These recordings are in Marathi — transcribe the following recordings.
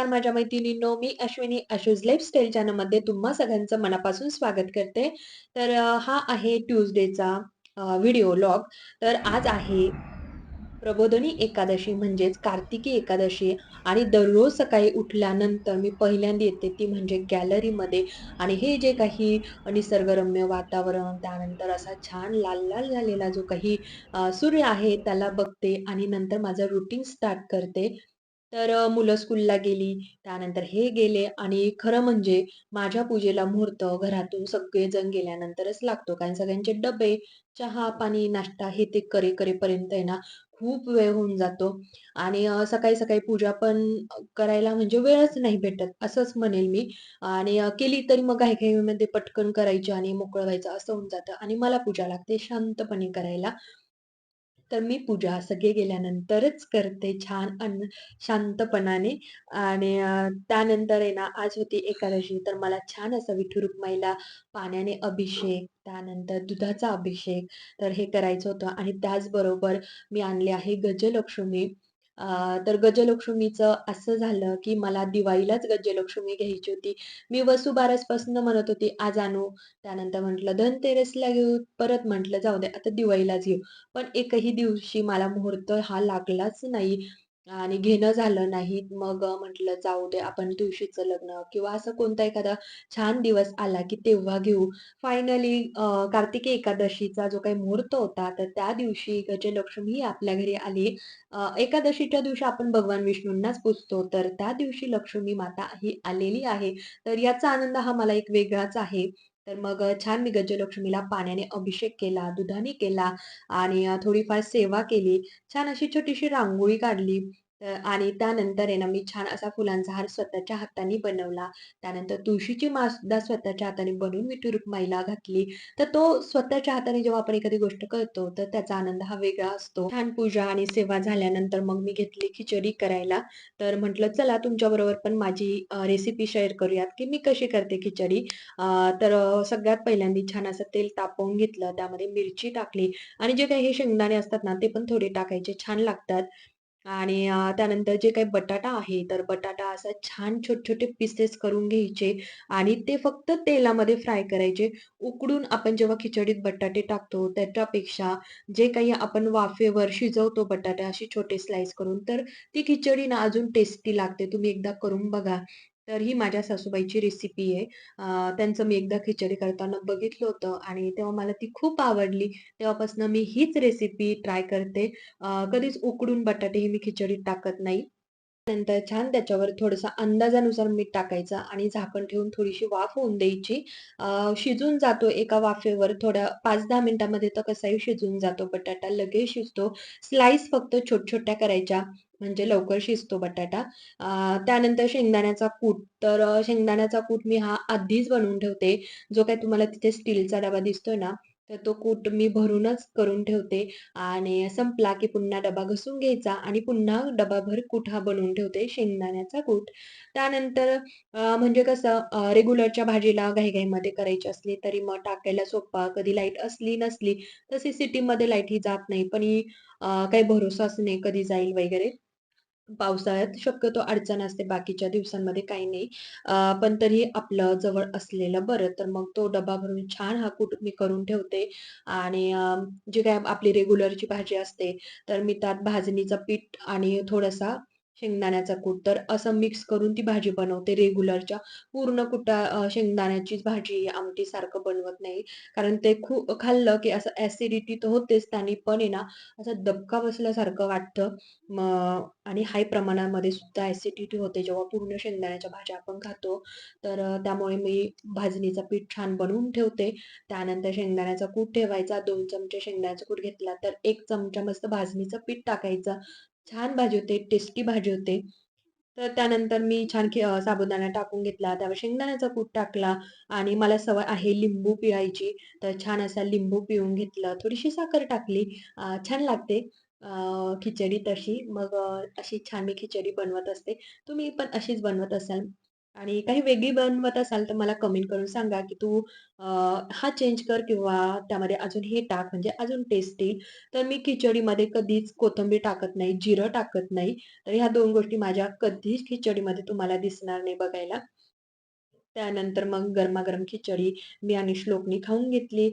नमस्कार माझ्या मैत्रिणींनो. मी अश्विनी आशूज लाईफस्टाईल चॅनलमध्ये तुम्हा सगळ्यांचं मनापासून स्वागत करते. तर हा आहे ट्यूजडेचा व्हिडिओ लॉग. तर आज आहे प्रबोधनी एकादशी म्हणजेच कार्तिकी एकादशी आणि दररोज सकाळी उठल्यानंतर मी पहिल्यांदा येते ती म्हणजे गॅलरीमध्ये आणि हे जे काही निसर्गरम्य वातावरण, त्यानंतर असा छान लाल-लाल झालेला जो काही सूर्य आहे त्याला बघते आणि नंतर माझं रुटीन स्टार्ट करते. तर मुलं स्कूलला गेली, त्यानंतर हे गेले आणि खरं म्हणजे माझ्या पूजेला मुहूर्त घरातून सगळेजण गेल्यानंतरच लागतो. कारण सगळ्यांचे डबे, चहा, पाणी, नाश्ता हे ते करे करेपर्यंत आहे ना खूप वेळ होऊन जातो आणि सकाळी-सकाळी पूजा पण करायला म्हणजे वेळच नाही भेटत असंच म्हणेल मी आणि केली तरी मग काही काही मध्ये पटकन करायची आणि मोकळं व्हायचं असं होऊन जातं आणि मला पूजा लागते शांतपणे करायला. तर मी पूजा सगळे गेल्यानंतरच करते छान अन्न शांतपणाने आणि त्यानंतर आहे ना, आज होती एकादशी तर मला छान असं विठू रुक्माईला पाण्याने अभिषेक, त्यानंतर दुधाचा अभिषेक तर हे करायचं होतं आणि त्याचबरोबर मी आणले आहे गजलक्ष्मी. तर गजलक्ष्मीचं असं झालं, की मला दिवाळीलाच गजलक्ष्मी घ्यायची होती. मी वसुबारसपासून म्हणत होती, आज आणू. त्यानंतर म्हटलं धनतेरसला घेऊ. परत म्हटलं जाऊ दे आता दिवाळीलाच घेऊ. पण एकही दिवशी मला मुहूर्त हा लागलाच नाही आणि घेणं झालं नाही. मग म्हटलं जाऊ दे आपण दिवशीचं लग्न किंवा असं कोणता एखादा छान दिवस आला, की तेव्हा घेऊ. फायनली कार्तिकी एकादशीचा जो काही मुहूर्त होता, तर त्या दिवशी गजलक्ष्मी ही आपल्या घरी आली. अ, एकादशीच्या दिवशी आपण भगवान विष्णूंनाच पूजतो, तर त्या दिवशी लक्ष्मी माता ही आलेली आहे. तर याचा आनंद हा मला एक वेगळाच आहे. तर मग छान मी गजलक्ष्मीला पाण्याने अभिषेक केला, दुधाने केला आणि थोडीफार सेवा केली. छान अशी छोटीशी रांगोळी काढली आणि त्यानंतर आहे ना, मी छान असा फुलांचा हार स्वतःच्या हाताने बनवला. त्यानंतर तुळशीची सुद्धा स्वतःच्या हाताने बनवून विठू रखुमाईला घातली. तर तो स्वतःच्या हाताने जेव्हा आपण एखादी गोष्ट करतो, तर त्याचा आनंद हा वेगळा असतो. छान पूजा आणि सेवा झाल्यानंतर मग मी घेतली खिचडी करायला. तर म्हटलं चला तुमच्याबरोबर पण माझी रेसिपी शेअर करूयात, की मी कशी करते खिचडी. तर सगळ्यात पहिल्यांदा छान असं तेल तापवून घेतलं, त्यामध्ये मिरची टाकली आणि जे काही हे शेंगदाणे असतात ना, ते पण थोडे टाकायचे छान लागतात. आणि अ, त्यानंतर जे काही बटाटा आहे, तर बटाटा असा छान छोटे-छोटे पीसेस करून घ्यायचे आणि ते फक्त तेलामध्ये फ्राय करायचे. उकडून आपण जेव्हा खिचडीत बटाटे टाकतो, त्याच्यापेक्षा जे काही आपण वाफेवर शिजवतो बटाटे असे छोटे स्लाइस करून, तर ती खिचडी ना अजून टेस्टी लागते. तुम्ही एकदा करून बघा. तर ही माझ्या सासूबाईची रेसिपी आहे. त्यांचं मी एकदा खिचडी करताना बघितलं होतं आणि तेव्हा मला ती खूप आवडली. तेव्हापासून मी हीच रेसिपी ट्राय करते. कधीच उकडून बटाटे ही मी खिचडीत टाकत नाही. नंतर छान त्याच्यावर थोडंसं अंदाजानुसार मीठ टाकायचं आणि झाकण ठेवून थोडीशी वाफ होऊन द्यायची. शिजून जातो एका वाफेवर थोड्या 5-10 मिनिटांमध्ये तर कसाही शिजून जातो बटाटा, लगेच शिजतो. स्लाईस फक्त छोट छोट्या करायच्या म्हणजे लवकर शिजतो बटाटा. त्यानंतर शेंगदाण्याचा कूट, तर शेंगदाण्याचा कूट मी हा आधीच बनवून ठेवते. जो काही तुम्हाला तिथे स्टीलचा डबा दिसतोय ना, तर तो कूट मी भरूनच करून ठेवते आणि संपला की पुन्हा डबा घसून घ्यायचा आणि पुन्हा डबाभर कूट हा बनवून ठेवते शेंगदाण्याचा कूट. त्यानंतर म्हणजे कसं रेग्युलरच्या भाजीला घाईघाईमध्ये करायची असली तरी मग टाकायला सोपा. कधी लाइट असली नसली तशी सिटीमध्ये लाइट ही जात नाही. पण ही काही भरोसाच नाही कधी जाईल वगैरे. पावसाळ्यात शक्यतो अडचण असते, बाकीच्या दिवसांमध्ये काही नाही. पण तरी आपलं जवळ असलेलं बरं. तर मग तो डबा भरून छान हा कूट मी करून ठेवते आणि जे जी आपली रेग्युलरची भाजी असते, तर मी त्यात भाजणीचं पीठ आणि थोडासा शेंगदाण्याचा कूट तर असं मिक्स करून ती भाजी बनवते रेग्युलरच्या. पूर्ण कुटा शेंगदाण्याचीच भाजी, आमटी सारखं बनवत नाही. कारण ते खूप खाल्लं की असं ऍसिडिटी तर होतेच त्याने पण आहे ना, असं दबका बसल्यासारखं वाटतं. मग आणि हाय प्रमाणामध्ये सुद्धा ऍसिडिटी होते जेव्हा पूर्ण शेंगदाण्याच्या भाज्या आपण खातो. तर त्यामुळे मी भाजणीचं पीठ छान बनवून ठेवते. त्यानंतर शेंगदाण्याचा कूट ठेवायचा. दोन चमचे शेंगदाण्याचा कूट घेतला तर एक चमचा मस्त भाजणीचं पीठ टाकायचं. छान भाजी होते, टेस्टी भाजी होते. तर त्यानंतर मी छान खे साबुदाणा टाकून घेतला, त्यावर शेंगदाण्याचा कूट टाकला आणि मला सवय आहे लिंबू पिळायची. तर छान असा लिंबू पिळून घेतलं, थोडीशी साखर टाकली. छान लागते खिचडी तशी. मग अशी छान मी खिचडी बनवत असते. तुम्ही पण अशीच बनवत असाल आणि काही वेगळी बनवत असाल तर मला कमेंट करून सांगा, की तू हा चेंज कर किंवा त्यामध्ये अजून हे टाक म्हणजे अजून टेस्ट येईल. तर मी खिचडीमध्ये कधीच कोथिंबीर टाकत नाही, जिरं टाकत नाही. तर ह्या दोन गोष्टी माझ्या कधीच खिचडीमध्ये तुम्हाला दिसणार नाही बघायला. त्यानंतर मग गरमागरम खिचडी मी आणि श्लोकनी खाऊन घेतली.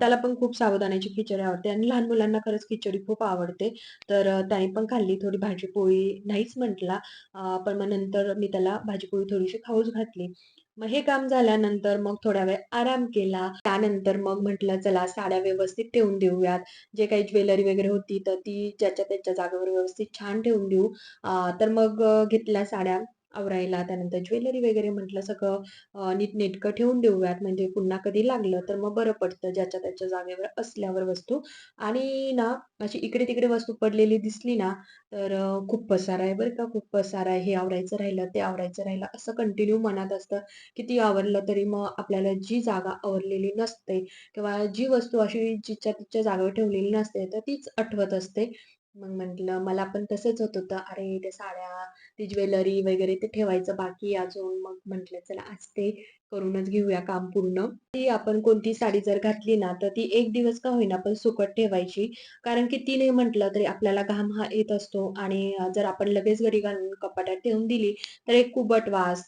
त्याला पण खूप सावधानाची खिचडी आवडते आणि लहान मुलांना खरंच खिचडी खूप आवडते. तर त्याने पण खाल्ली. थोडी भाजी-पोळी नाहीच म्हटला. पण मग नंतर मी त्याला भाजी-पोळी थोडीशी खाऊच घातली. मग हे काम झाल्यानंतर मग थोडा वेळ आराम केला. त्यानंतर मग म्हटलं चला साड्या व्यवस्थित ठेवून देऊयात. जे काही ज्वेलरी वगैरे होती तर ती ज्याच्या त्याच्या जागेवर व्यवस्थित छान ठेवून देऊ. तर मग घेतल्या साड्या आवरायला. त्यानंतर ज्वेलरी वगैरे म्हटलं सगळं नीटनेटकं ठेवून देऊयात, म्हणजे पुन्हा कधी लागलं तर मग बरं पडतं ज्याच्या त्याच्या जागेवर असल्यावर वस्तू. आणि ना अशी इकडे-तिकडे वस्तू पडलेली दिसली ना, तर खूप पसारा आहे बरं का, खूप पसारा आहे. हे आवरायचं राहिलं, ते आवरायचं राहिलं, असं कंटिन्यू मनात असतं. किती आवरलं तरी मग आपल्याला जी जागा आवरलेली नसते किंवा जी वस्तू अशी जिच्या तिच्या जागेवर ठेवलेली नसते, तर तीच आठवत असते. मग म्हटलं मला पण तसंच होत होतं. अरे, त्या साड्या ती ज्वेलरी वगैरे ते ठेवायचं बाकी अजून. मग म्हटलं चला आज ते करूनच घेऊया काम पूर्ण. ती आपण कोणती साडी जर घातली ना, तर ती एक दिवस का होईना पण सुकट ठेवायची. कारण की ती नाही म्हटलं तरी आपल्याला घाम हा येत असतो आणि जर आपण लगेच घरी घालून कपाटात ठेवून दिली, तर एक कुबट वास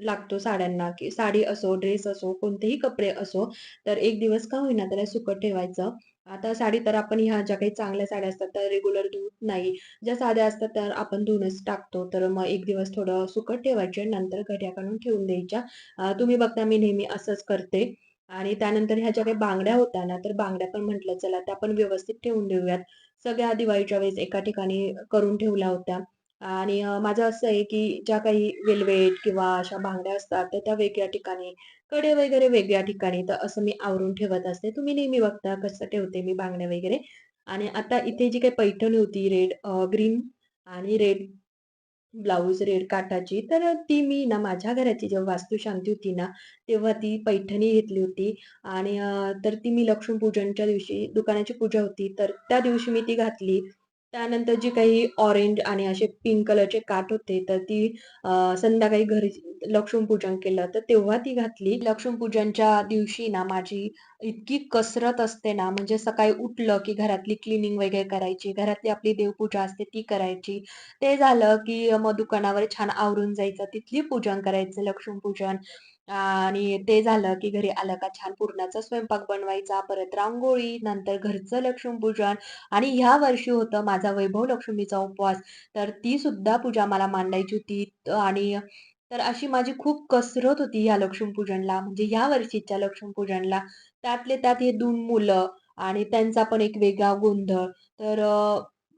लागतो साड्यांना, की साडी असो, ड्रेस असो, कोणतेही कपडे असो, तर एक दिवस का होईना त्याला सुकट ठेवायचं. आता साडी तर आपण ह्या ज्या काही चांगल्या साड्या असतात, त्या रेग्युलर धुत नाही. ज्या साध्या असतात त्या आपण धुवूनच टाकतो. तर मग एक दिवस थोडं सुकट ठेवायचे, नंतर घड्या काढून ठेवून द्यायच्या. तुम्ही बघता मी नेहमी असंच करते. आणि त्यानंतर ह्या ज्या काही बांगड्या होत्या ना, तर बांगड्या पण म्हटलं चला त्या पण व्यवस्थित ठेवून देऊयात. सगळ्या दिवाळीच्या वेळेस एका ठिकाणी करून ठेवल्या होत्या. आणि माझं असं आहे, की ज्या काही वेल्वेट किंवा अशा बांगड्या असतात, तर त्या वेगळ्या ठिकाणी, कडे वगैरे वेगळ्या ठिकाणी, तर असं मी आवरून ठेवत असते. तुम्ही नेहमी बघता कसं ठेवते मी बांगड्या वगैरे. आणि आता इथे जी काही पैठणी होती रेड ग्रीन आणि रेड ब्लाऊज रेड काठाची, तर ती मी ना माझ्या घराची जेव्हा वास्तुशांती होती ना, तेव्हा ती पैठणी घेतली होती आणि तर ती मी लक्ष्मीपूजनच्या दिवशी दुकानाची पूजा होती, तर त्या दिवशी मी ती घातली. त्यानंतर जी काही ऑरेंज आणि असे पिंक कलरचे काठ होते, तर ती संध्याकाळी घरी लक्ष्मीपूजन केलं, तर तेव्हा ती घातली. लक्ष्मीपूजनच्या दिवशी ना माझी इतकी कसरत असते ना, म्हणजे सकाळी उठलं की घरातली क्लिनिंग वगैरे करायची, घरातली आपली देवपूजा असते ती करायची. ते झालं की मग दुकानावर छान आवरून जायचं, तिथली पूजन करायचं, लक्ष्मीपूजन. आणि ते झालं की घरी आलं का छान पुरणाचा स्वयंपाक बनवायचा, परत रांगोळी, नंतर घरचं लक्ष्मीपूजन आणि ह्या वर्षी होतं माझा वैभव लक्ष्मीचा उपवास, तर ती सुद्धा पूजा मला मांडायची होती आणि तर अशी माझी खूप कसरत होती ह्या लक्ष्मीपूजनला, म्हणजे ह्या वर्षीच्या लक्ष्मीपूजनला. त्यातले त्यात हे दोन मुलं आणि त्यांचा पण एक वेगळा गोंधळ. तर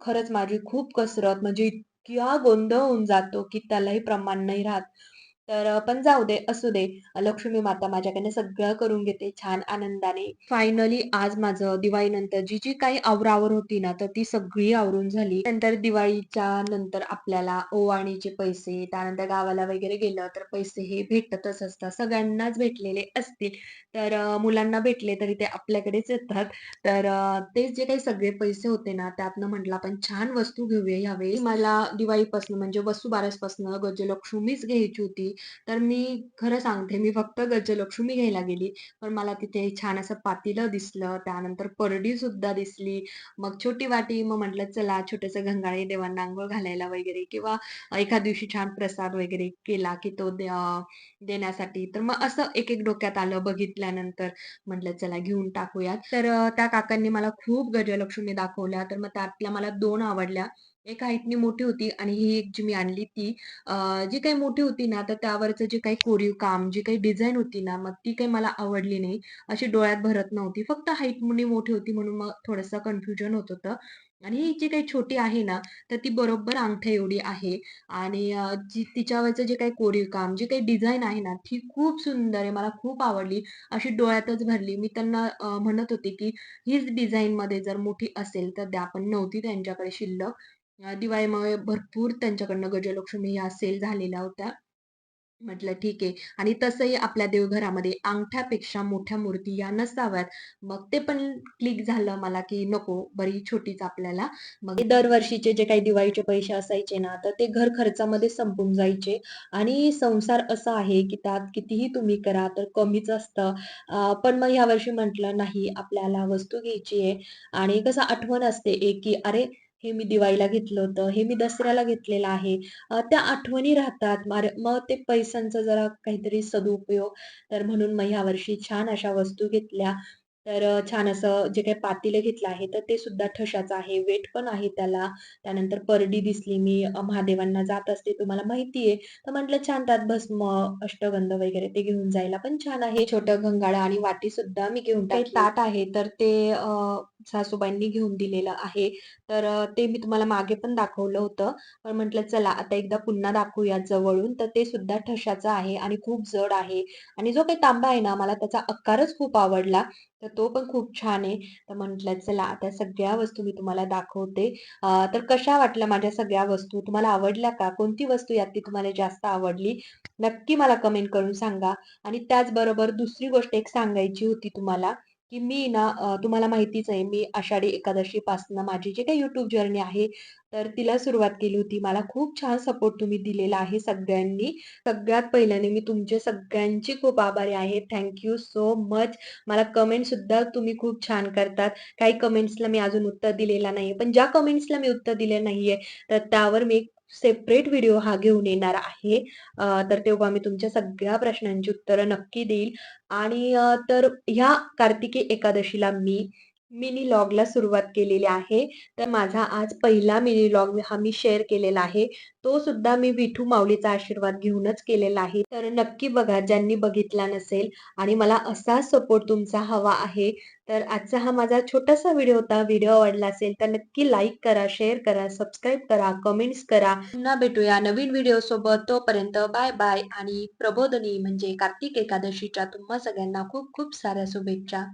खरंच माझी खूप कसरत म्हणजे इतका गोंधळ होऊन जातो, की त्यालाही प्रमाण नाही राहत. तर पण जाऊ दे, असू दे. लक्ष्मी माता माझ्याकडनं सगळं करून घेते छान आनंदाने. फायनली आज माझं दिवाळीनंतर जी, जी काही आवरावर होती ना, तर ती सगळी आवरून झाली. नंतर दिवाळीच्या नंतर आपल्याला ओवाणीचे पैसे, त्यानंतर गावाला वगैरे गेलं तर पैसे हे भेटतच असतात. सगळ्यांनाच भेटलेले असतील. तर मुलांना भेटले तरी ते आपल्याकडेच येतात. तर ते तेच जे काही सगळे पैसे होते ना, त्यातनं म्हटलं आपण छान वस्तू घेऊया यावेळी मला दिवाळीपासून म्हणजे वसुबारसपासून गजलक्ष्मीच घ्यायची होती. तर मी खरं सांगते, मी फक्त गजलक्ष्मी घ्यायला गेली. पण मला तिथे छान असं पातेलं दिसलं, त्यानंतर परडी सुद्धा दिसली. मग छोटी वाटी, मग म्हटलं चला छोटंसं घंगाळी देवांना आंघोळ घालायला वगैरे किंवा एका दिवशी छान प्रसाद वगैरे केला, की तो देण्यासाठी. तर मग असं एक-एक डोक्यात आलं बघितल्यानंतर. म्हटलं चला घेऊन टाकूयात. तर त्या काकांनी मला खूप गजलक्ष्मी दाखवल्या. तर मग त्यातल्या मला दोन आवडल्या. एक हाईटनी मोठी होती आणि ही एक जी मी आणली ती जी काही मोठी होती ना, तर त्यावरचं जे काही कोरीव काम, जी काही डिझाईन होती ना, मग ती काही मला आवडली नाही. अशी डोळ्यात भरत नव्हती. फक्त हाईटनी मोठी होती म्हणून मग थोडंसं कन्फ्युजन होत होतं. आणि ही जी काही छोटी आहे ना, तर ती बरोबर अंगठ्या एवढी आहे आणि जी तिच्यावरचं जे काही कोरीव काम, जी काही डिझाईन आहे ना, ती खूप सुंदर आहे. मला खूप आवडली. अशी डोळ्यातच भरली. मी त्यांना म्हणत होते, की हीच डिझाइनमध्ये जर मोठी असेल तर द्या. पण नव्हती त्यांच्याकडे शिल्लक. दिवाळीमुळे भरपूर त्यांच्याकडनं गजलक्ष्मी ह्या सेल झालेल्या होत्या. म्हटलं ठीक आहे आणि तसंही आपल्या देवघरामध्ये अंगठ्यापेक्षा मोठ्या मूर्ती या नसाव्यात. मग ते पण क्लिक झालं मला, की नको बरी छोटीच आपल्याला. मग दरवर्षीचे जे काही दिवाळीचे पैसे असायचे ना, तर ते घर खर्चामध्ये संपून जायचे आणि संसार असा आहे, की त्यात कितीही तुम्ही करा तर कमीच असतं. पण मग ह्या वर्षी म्हटलं नाही आपल्याला वस्तू घ्यायची आहे आणि कसं आठवण असते एक, की अरे हे मी दिवाळीला घेतलं होतं, हे मी दसऱ्याला घेतलेलं आहे. त्या आठवणी राहतात. मार मग ते पैशांचा जरा काहीतरी सदुपयोग. तर म्हणून मग ह्यावर्षी छान अशा वस्तू घेतल्या. तर छान असं जे काही पातेलं घेतलं आहे, तर ते सुद्धा ठशाचं आहे. वेट पण आहे त्याला. त्यानंतर परडी दिसली. मी महादेवांना जात असते तुम्हाला माहिती आहे. तर म्हटलं छान त्यात भस्म, अष्टगंध वगैरे ते घेऊन जायला पण छान आहे. छोटं घंगाळ आणि वाटी सुद्धा मी घेऊन टाकली. ताट आहे तर ते सासूबाईंनी घेऊन दिलेलं आहे. तर ते मी तुम्हाला मागे पण दाखवलं होतं. पण म्हटलं चला आता एकदा पुन्हा दाखवूया जवळून. तर ते सुद्धा ठशाचं आहे आणि खूप जड आहे आणि जो काही तांबा आहे ना, मला त्याचा आकारच खूप आवडला. तर तो पण खूप छान आहे. तर म्हटलं चला आता सगळ्या वस्तू मी तुम्हाला दाखवते. तर कशा वाटल्या माझ्या सगळ्या वस्तू? तुम्हाला आवडल्या का? कोणती वस्तू यातली तुम्हाला जास्त आवडली? नक्की मला कमेंट करून सांगा. आणि त्याचबरोबर दुसरी गोष्ट एक सांगायची होती तुम्हाला, की मी ना तुम्हाला माहितीच आहे मी आषाढी एकादशीपासनं माझी जी काही यूट्यूब जर्नी आहे, तर तिला सुरुवात केली होती. मला खूप छान सपोर्ट तुम्ही दिलेला आहे सगळ्यांनी. सगळ्यात पहिल्याने मी तुमचे सगळ्यांची खूप आभारी आहे. Thank you so much. मला कमेंटसुद्धा तुम्ही खूप छान करतात. काही कमेंट्सला मी अजून उत्तर दिलेला नाहीये. पण ज्या कमेंट्सला मी उत्तर दिले नाहीये, तर त्यावर मी सेपरेट व्हिडिओ हा घेऊन येणार आहे. तर तेव्हा मी तुमच्या सगळ्या प्रश्नांची उत्तरं नक्की देईल. आणि तर ह्या कार्तिकी एकादशीला मी मिनी लॉगला सुरुवात केलेली आहे. तर माझा आज पहिला मिनी लॉग हा मी शेअर केलेला आहे. तो सुद्धा मी विठू माऊलीचा आशीर्वाद घेऊनच केलेला आहे. तर नक्की बघा ज्यांनी बघितला नसेल आणि मला असा सपोर्ट तुमचा हवा आहे. तर आजचा हा माझा छोटासा व्हिडिओ होता. व्हिडिओ आवडला असेल तर नक्की लाईक करा, शेअर करा, सबस्क्राईब करा, कमेंट्स करा. पुन्हा भेटूया नवीन व्हिडिओ सोबत. तोपर्यंत बाय बाय आणि प्रबोधनी म्हणजे कार्तिक एकादशीच्या तुम्हा सगळ्यांना खूप खूप साऱ्या शुभेच्छा.